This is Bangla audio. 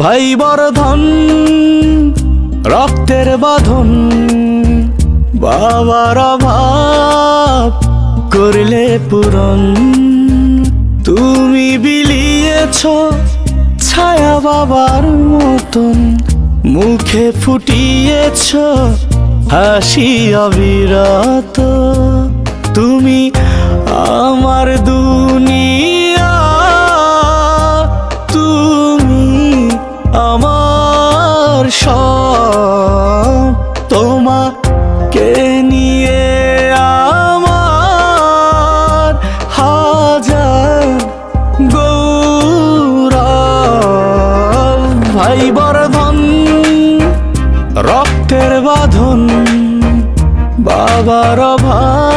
ভাই বর্ধন রক্তের বাঁধন, বাবার অভাব করলে পূরণ। তুমি বিলিয়েছ ছায়া বাবার মতন, মুখে ফুটিয়েছ হাসি অবিরত। তুমি আমার দুনিয়া সব তোমাকে নিয়ে আমার হাজার গৌরব। ভাই বর্ধন রক্তের বাঁধন বাবার অভাব।